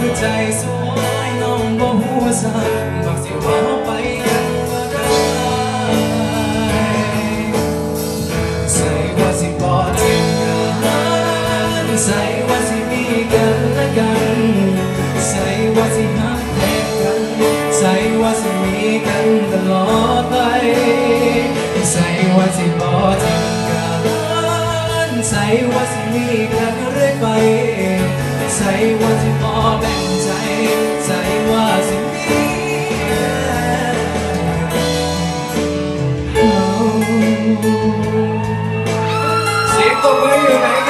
หัวใจสวยน้องบ่หัวซามักสิว่าไปกันว่าได้ใส่ว่าสิบ่ทิ้งกันใส่ว่าสิมีกันและกันใส่ว่าสิหักแทนกันใส่ว่าสิมีกันตลอดไปใส่ว่าสิบ่ทิ้งกันใส่ว่าสิมีกันเรื่อยไป ใจว่าสิบ่แบ่งใจ ใจว่าสิ่งนี้เสียงตบมืออยู่ไหนครับผมน้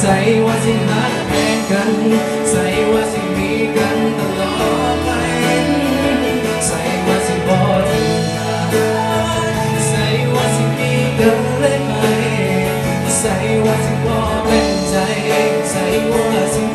ใส่ว่าสิหักแทนกัน ใส่ว่าสิมีกันตลอดไป ใส่ว่าสิบอทิ้งใส่ว่าสิมีกันเลยไปใส่ว่าสิพอเป็นใจ ใส่ว่าสิ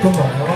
Come.